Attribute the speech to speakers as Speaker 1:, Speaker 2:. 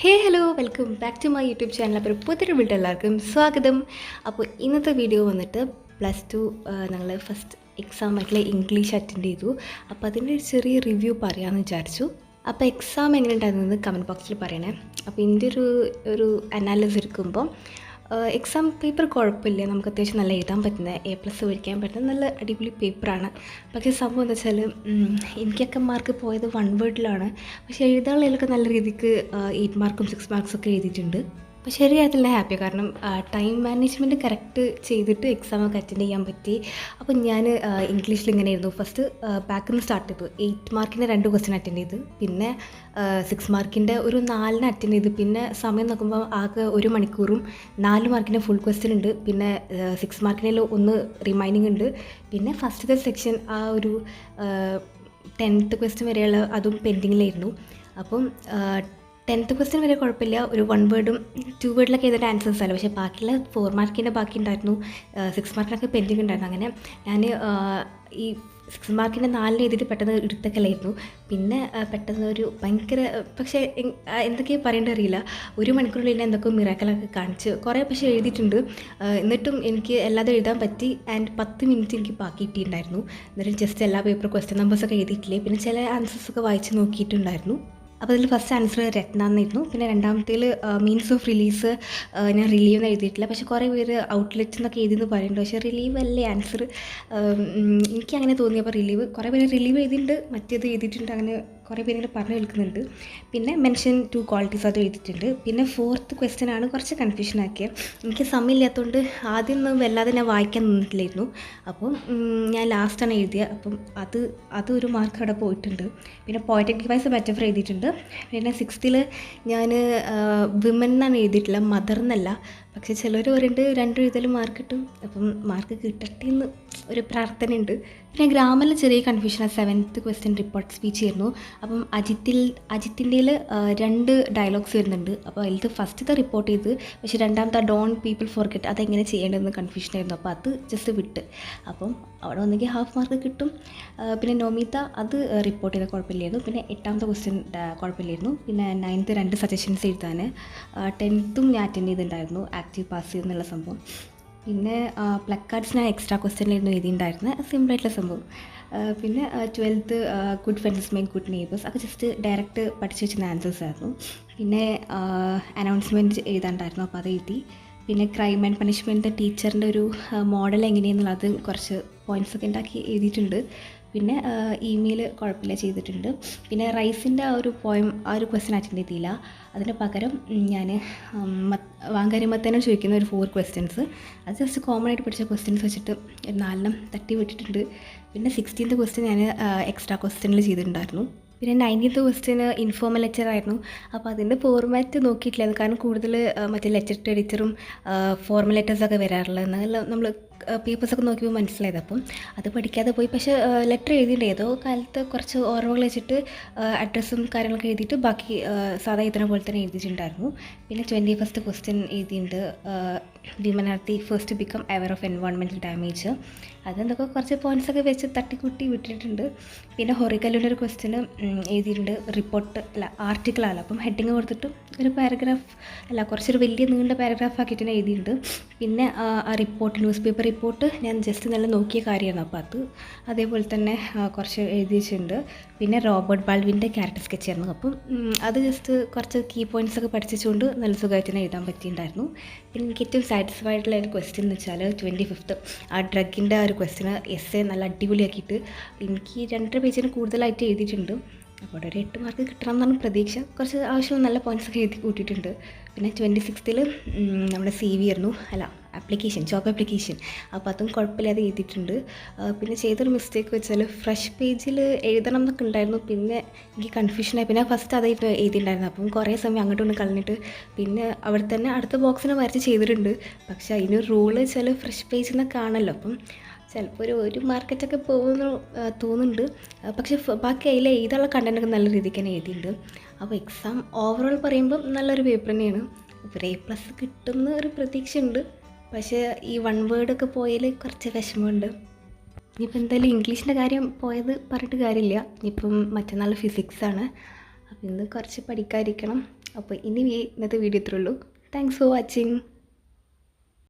Speaker 1: Hey hello welcome back to my YouTube channel. അപ്പോൾ പുതിയൊരു വീട്ടിൽ എല്ലാവർക്കും സ്വാഗതം. അപ്പോൾ ഇന്നത്തെ വീഡിയോ വന്നിട്ട് പ്ലസ് ടു ഞങ്ങൾ ഫസ്റ്റ് എക്സാം ആയിട്ടുള്ള ഇംഗ്ലീഷ് അറ്റൻഡ് ചെയ്തു. അപ്പോൾ അതിന്റെ ഒരു ചെറിയ റിവ്യൂ പറയാമെന്ന് വിചാരിച്ചു. അപ്പോൾ എക്സാം എങ്ങനെ ഉണ്ടായിരുന്നത് കമന്റ് ബോക്സിൽ പറയണേ. അപ്പോൾ ഇതിന്റെ ഒരു ഒരു അനാലിസ് എടുക്കുമ്പോൾ എക്സാം പേപ്പർ കുഴപ്പമില്ല. നമുക്ക് അത്യാവശ്യം നല്ല എഴുതാൻ പറ്റുന്ന എ പ്ലസ് മേടിക്കാൻ പറ്റുന്ന നല്ല അടിപൊളി പേപ്പറാണ് പക്ഷേ സംഭവം എന്താ വെച്ചാൽ എനിക്കൊക്കെ മാർക്ക് പോയത് വൺ വേർഡിലാണ് പക്ഷേ എഴുതാനുള്ളതിലൊക്കെ നല്ല രീതിക്ക് എയ്റ്റ് മാർക്കും സിക്സ് മാർക്സൊക്കെ എഴുതിയിട്ടുണ്ട്. അപ്പോൾ ശരിയായിട്ടില്ല ഹാപ്പി. കാരണം ടൈം മാനേജ്മെന്റ് കറക്റ്റ് ചെയ്തിട്ട് എക്സാം ഒക്കെ അറ്റൻഡ് ചെയ്യാൻ പറ്റി. അപ്പോൾ ഞാൻ ഇംഗ്ലീഷിൽ ഇങ്ങനെ ആയിരുന്നു. ഫസ്റ്റ് ബാക്കിൽ നിന്ന് സ്റ്റാർട്ട് ചെയ്തു. എയ്റ്റ് മാർക്കിന്റെ രണ്ട് ക്വസ്റ്റ്യൻ അറ്റൻഡ് ചെയ്ത്. പിന്നെ സിക്സ് മാർക്കിന്റെ ഒരു നാലിന് അറ്റൻഡ് ചെയ്ത്. പിന്നെ സമയം നോക്കുമ്പോൾ ആകെ ഒരു മണിക്കൂറും നാല് മാർക്കിന്റെ ഫുൾ ക്വസ്റ്റ്യൻ ഉണ്ട്. പിന്നെ സിക്സ് മാർക്കിന്റെ ഒന്ന് റിമൈനിങ് ഉണ്ട്. പിന്നെ ഫസ്റ്റത്തെ സെക്ഷൻ ആ ഒരു ടെൻത്ത് ക്വസ്റ്റ്യൻ വരെയുള്ള അതും പെൻഡിങ്ങിലായിരുന്നു അപ്പം ടെൻത്ത് ക്വസ്റ്റ്യൻ വരെ കുഴപ്പമില്ല. ഒരു വൺ വേർഡും ടു വേർഡിലൊക്കെ ഏതൊരു ആൻസേഴ്സ് അല്ല പക്ഷേ ബാക്കിയുള്ള ഫോർ മാർക്കിന്റെ ബാക്കി ഉണ്ടായിരുന്നു. സിക്സ് മാർക്കിനൊക്കെ പെൻഡിങ് ഉണ്ടായിരുന്നു. അങ്ങനെ ഞാൻ ഈ സിക്സ് മാർക്കിന്റെ നാലിന് എഴുതിയിട്ട് പെട്ടെന്ന് എടുത്തക്കലായിരുന്നു പിന്നെ പെട്ടെന്ന് ഒരു ഭയങ്കര പക്ഷേ എന്തൊക്കെയാണ് പറയേണ്ടത് അറിയില്ല. ഒരു മണിക്കൂറിൽ എന്തൊക്കെയോ മിറാക്കലൊക്കെ കാണിച്ച് കുറേ പക്ഷേ എഴുതിയിട്ടുണ്ട്. എന്നിട്ടും എനിക്ക് എല്ലാതും എഴുതാൻ പറ്റി. ആൻഡ് പത്ത് മിനിറ്റ് എനിക്ക് ബാക്കി കിട്ടിയിട്ടുണ്ടായിരുന്നു. എന്നിട്ട് ജസ്റ്റ് എല്ലാ പേപ്പർ ക്വസ്റ്റ്യൻ നമ്പേഴ്സൊക്കെ എഴുതിയിട്ടില്ലേ. പിന്നെ ചില ആൻസേഴ്സൊക്കെ വായിച്ച് നോക്കിയിട്ടുണ്ടായിരുന്നു. അപ്പോൾ അതിൽ ഫസ്റ്റ് ആൻസർ രത്ന എന്നായിരുന്നു. പിന്നെ രണ്ടാമത്തേൽ മീൻസ് ഓഫ് റിലീസ് ഞാൻ റിലീവ് എന്ന് എഴുതിയിട്ടില്ല. പക്ഷേ കുറേ പേര് ഔട്ട്ലെറ്റ് എന്നൊക്കെ എഴുതിയെന്ന് പറയുന്നുണ്ട്. പക്ഷേ റിലീവ് അല്ലേ ആൻസർ എനിക്ക് അങ്ങനെ തോന്നി അപ്പോൾ റിലീവ് കുറേ പേര് റിലീവ് എഴുതിയിട്ടുണ്ട് മറ്റേത് എഴുതിയിട്ടുണ്ട് അങ്ങനെ കുറേ പേരുകൾ പറഞ്ഞു കേൾക്കുന്നുണ്ട്. പിന്നെ മെൻഷൻ ടു ക്വാളിറ്റീസ് അത് എഴുതിയിട്ടുണ്ട്. പിന്നെ ഫോർത്ത് ക്വസ്റ്റ്യൻ ആണ് കുറച്ച് കൺഫ്യൂഷൻ ആക്കിയത് എനിക്ക് സമയമില്ലാത്തതുകൊണ്ട് ആദ്യം ഒന്നും വല്ലാതെ ഞാൻ വായിക്കാൻ നിന്നിട്ടില്ലായിരുന്നു. അപ്പം ഞാൻ ലാസ്റ്റാണ് എഴുതിയത് അപ്പം അത് അതൊരു മാർക്ക് അവിടെ പോയിട്ടുണ്ട്. പിന്നെ പോയറ്റിക് വൈസ് മെറ്റഫർ എഴുതിയിട്ടുണ്ട്. പിന്നെ സിക്സ്ത്തിൽ ഞാൻ വിമൻ എന്നാണ് എഴുതിയിട്ടില്ല മദർ എന്നല്ല പക്ഷേ ചിലർ പറയുന്നുണ്ട് രണ്ടും എഴുതലും മാർക്ക് കിട്ടും അപ്പം മാർക്ക് കിട്ടട്ടെ എന്ന് ഒരു പ്രാർത്ഥനയുണ്ട്. പിന്നെ ഗ്രാമറിൽ ചെറിയ കൺഫ്യൂഷനാണ് സെവൻത്ത് ക്വസ്റ്റ്യൻ റിപ്പോർട്ട് സ്പീച്ച് ആയിരുന്നു. അപ്പം അജിത്തിൽ അജിത്തിന്റെയിൽ രണ്ട് ഡയലോഗ്സ് വരുന്നുണ്ട്. അപ്പോൾ അതിലത്തെ ഫസ്റ്റത്തെ റിപ്പോർട്ട് ചെയ്ത് പക്ഷേ രണ്ടാമത്തെ ഡോൺ പീപ്പിൾ ഫോർഗെറ്റ് അതെങ്ങനെ ചെയ്യേണ്ടതെന്ന് കൺഫ്യൂഷനായിരുന്നു അപ്പോൾ അത് ജസ്റ്റ് വിട്ട്. അപ്പം അവിടെ ഒന്നെങ്കിൽ ഹാഫ് മാർക്ക് കിട്ടും. പിന്നെ നോമിത അത് റിപ്പോർട്ട് ചെയ്ത കുഴപ്പമില്ലായിരുന്നു. പിന്നെ എട്ടാമത്തെ ക്വസ്റ്റ്യൻ കുഴപ്പമില്ലായിരുന്നു. പിന്നെ നയൻത്ത് രണ്ട് സജഷൻസ് എഴുതാൻ ടെൻത്തും ഞാൻ അറ്റൻഡ് ചെയ്തിട്ടുണ്ടായിരുന്നു. ആക്റ്റീവ് പാസ് എന്നുള്ള സംഭവം. പിന്നെ പ്ലക്കാർഡ്സ് ഞാൻ എക്സ്ട്രാ ക്വസ്റ്റ്യനിലായിരുന്നു എഴുതിയിട്ടുണ്ടായിരുന്നത് സിമ്പിളായിട്ടുള്ള സംഭവം. പിന്നെ twelfth good friends make good neighbours ഒക്കെ ജസ്റ്റ് ഡയറക്റ്റ് പഠിച്ചു വെച്ചിരുന്ന ആൻസേഴ്സ് ആയിരുന്നു. പിന്നെ അനൗൺസ്മെന്റ് എഴുതാണ്ടായിരുന്നു അപ്പോൾ അത് എഴുതി. പിന്നെ ക്രൈം ആൻഡ് പണിഷ്മെന്റ് ടീച്ചറിന്റെ ഒരു മോഡൽ എങ്ങനെയെന്നുള്ളത് കുറച്ച് പോയിന്റ്സ് ഒക്കെ ഉണ്ടാക്കി എഴുതിയിട്ടുണ്ട്. പിന്നെ ഇമെയിൽ കുഴപ്പമില്ല ചെയ്തിട്ടുണ്ട്. പിന്നെ റൈസിന്റെ ആ ഒരു പോയം ആ ഒരു ക്വസ്റ്റ്യൻ അറ്റൻഡ് ചെയ്തില്ല. അതിന് പകരം ഞാൻ വാങ്കാരിമത്തേനും ചോദിക്കുന്ന ഒരു ഫോർ ക്വസ്റ്റ്യൻസ് അത് ജസ്റ്റ് കോമൺ ആയിട്ട് പഠിച്ച ക്വസ്റ്റ്യൻസ് വെച്ചിട്ട് ഒരു നാലെണ്ണം തട്ടി വിട്ടിട്ടുണ്ട്. പിന്നെ സിക്സ്റ്റീൻത്ത് ക്വസ്റ്റ്യൻ ഞാൻ എക്സ്ട്രാ ക്വസ്റ്റ്യനിൽ ചെയ്തിട്ടുണ്ടായിരുന്നു. പിന്നെ നയന്റീൻത്ത് ക്വസ്റ്റ്യൻ ഇൻഫോമൽ ലെക്ചർ ആയിരുന്നു. അപ്പോൾ അതിന്റെ ഫോർമാറ്റ് നോക്കിയിട്ടില്ലായിരുന്നു കാരണം കൂടുതൽ മറ്റേ ലെക്ചർ എഡിറ്ററും ഫോർമൽ ലെറ്റേഴ്സൊക്കെ വരാറുള്ളത് എന്നാൽ നമ്മൾ പേപ്പേഴ്സൊക്കെ നോക്കിയപ്പോൾ മനസ്സിലായത്. അപ്പം അത് പഠിക്കാതെ പോയി പക്ഷേ ലെറ്റർ എഴുതിയിട്ടുണ്ട്. ഏതോ കാലത്ത് കുറച്ച് ഓർമ്മകൾ വെച്ചിട്ട് അഡ്രസ്സും കാര്യങ്ങളൊക്കെ എഴുതിയിട്ട് ബാക്കി സാധാ എഴുതുന്ന പോലെ തന്നെ എഴുതിയിട്ടുണ്ടായിരുന്നു. പിന്നെ ട്വന്റി ഫസ്റ്റ് ക്വസ്റ്റ്യൻ എഴുതിയിട്ടുണ്ട് the first become our of എൻവയോൺമെന്റൽ damage അതെന്തൊക്കെ കുറച്ച് പോയിന്റ്സ് ഒക്കെ വെച്ച് തട്ടിക്കുട്ടി വിട്ടിട്ടുണ്ട്. പിന്നെ ഹൊറിക്കല്ലിന്റെ ഒരു ക്വസ്റ്റ്യന് എഴുതിയിട്ടുണ്ട്. റിപ്പോർട്ട് അല്ല ആർട്ടിക്കിളാണ് അപ്പം ഹെഡിങ് കൊടുത്തിട്ട് ഒരു പാരഗ്രാഫ് അല്ല കുറച്ചൊരു വലിയ നീണ്ട പാരഗ്രാഫ് ആക്കിയിട്ട് തന്നെ എഴുതിയിട്ടുണ്ട്. പിന്നെ ആ റിപ്പോർട്ട് ന്യൂസ് പേപ്പർ റിപ്പോർട്ട് ഞാൻ ജസ്റ്റ് നല്ല നോക്കിയ കാര്യമാണ്. അപ്പോൾ അത് അതേപോലെ തന്നെ കുറച്ച് എഴുതിയിട്ടുണ്ട്. പിന്നെ റോബർട്ട് ബാൾവിന്റെ ക്യാരക്ടർ സ്കെച്ച് ആയിരുന്നു. അപ്പം അത് ജസ്റ്റ് കുറച്ച് കീ പോയിന്റ്സ് ഒക്കെ പഠിച്ചുകൊണ്ട് നല്ല സുഖമായിട്ട് തന്നെ എഴുതാൻ പറ്റിയിട്ടുണ്ടായിരുന്നു. പിന്നെ എനിക്ക് ഏറ്റവും സാറ്റിസ്ഫൈഡ് ആയിട്ടുള്ള ഒരു ക്വസ്റ്റ്യൻ എന്ന് വെച്ചാൽ ട്വന്റി ഫിഫ്ത്ത് ആ ഡ്രഗിന്റെ ഒരു ക്വസ്റ്റ്യൻ എസ് എ നല്ല അടിപൊളിയാക്കിയിട്ട് എനിക്ക് രണ്ടര പേജിന് കൂടുതലായിട്ട് എഴുതിയിട്ടുണ്ട്. അപ്പോൾ ഒരു എട്ട് മാർക്ക് കിട്ടണം എന്നാണ് പ്രതീക്ഷ. കുറച്ച് ആവശ്യം നല്ല പോയിന്റ്സ് ഒക്കെ എഴുതി കൂട്ടിയിട്ടുണ്ട്. പിന്നെ ട്വന്റി സിക്സ്ത്തിൽ നമ്മുടെ സി വി ആയിരുന്നു. അല്ല ആപ്ലിക്കേഷൻ ജോബ് ആപ്ലിക്കേഷൻ അപ്പോൾ അതും കുഴപ്പമില്ലാതെ എഴുതിയിട്ടുണ്ട്. പിന്നെ ചെയ്തൊരു മിസ്റ്റേക്ക് വെച്ചാൽ ഫ്രഷ് പേജിൽ എഴുതണം എന്നൊക്കെ ഉണ്ടായിരുന്നു. പിന്നെ എനിക്ക് കൺഫ്യൂഷനായി പിന്നെ ഫസ്റ്റ് അതായിട്ട് എഴുതിയിട്ടുണ്ടായിരുന്നു. അപ്പം കുറേ സമയം അങ്ങോട്ടും ഒന്ന് കളഞ്ഞിട്ട് പിന്നെ അവിടെ തന്നെ അടുത്ത ബോക്സിന് വരച്ച് ചെയ്തിട്ടുണ്ട്. പക്ഷേ അതിനൊരു റൂൾ വെച്ചാൽ ഫ്രഷ് പേജ് എന്നൊക്കെ ആണല്ലോ അപ്പം ചിലപ്പോൾ ഒരു ഒരു മാർക്കറ്റൊക്കെ പോകുന്നു തോന്നുന്നുണ്ട്. പക്ഷേ ബാക്കി അതിൽ എഴുതാനുള്ള കണ്ടന്റൊക്കെ നല്ല രീതിക്ക് തന്നെ എഴുതിയിട്ടുണ്ട്. അപ്പോൾ എക്സാം ഓവറോൾ പറയുമ്പം നല്ലൊരു പേപ്പർ തന്നെയാണ്. ഒരു എ പ്ലസ് കിട്ടുന്ന ഒരു പ്രതീക്ഷയുണ്ട്. പക്ഷേ ഈ വൺ വേർഡൊക്കെ പോയതിൽ കുറച്ച് വിഷമമുണ്ട്. ഇനിയിപ്പോൾ എന്തായാലും ഇംഗ്ലീഷിന്റെ കാര്യം പോയത് പറഞ്ഞിട്ട് കാര്യമില്ല. ഇനിയിപ്പം മറ്റന്നാൾ ഫിസിക്സാണ് അപ്പോൾ ഇന്ന് കുറച്ച് പഠിക്കാതിരിക്കണം. അപ്പോൾ ഇനി ഇന്നത്തെ വീഡിയോ ഇത്രയുള്ളൂ താങ്ക്സ് ഫോർ വാച്ചിങ്